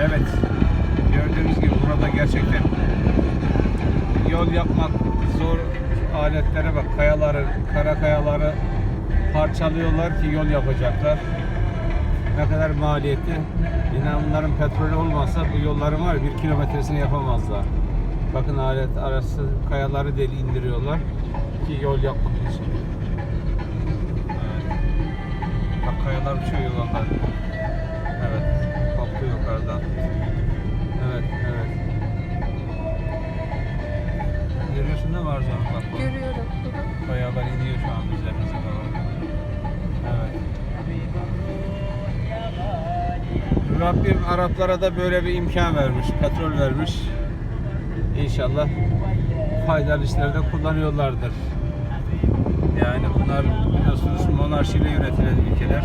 Evet. Gördüğünüz gibi burada gerçekten yol yapmak zor aletlere bak. Kayaları, kara kayaları parçalıyorlar ki yol yapacaklar. Ne kadar maliyetli. Yine bunların petrolü olmasa bu yolların var bir kilometresini yapamazlar. Bakın alet arası kayaları deli indiriyorlar ki yol yapmak için. Evet. Bak kayalar uçuyor yollarda. Evet. Mi Arzu Hanım? Bak bak. Görüyorum. Kayalar iniyor şu an üzerimize doğru. Evet. Rabbim Araplara da böyle bir imkan vermiş, petrol vermiş. İnşallah faydalı işlerde kullanıyorlardır. Yani bunlar biliyorsunuz monarşiyle yönetilen ülkeler.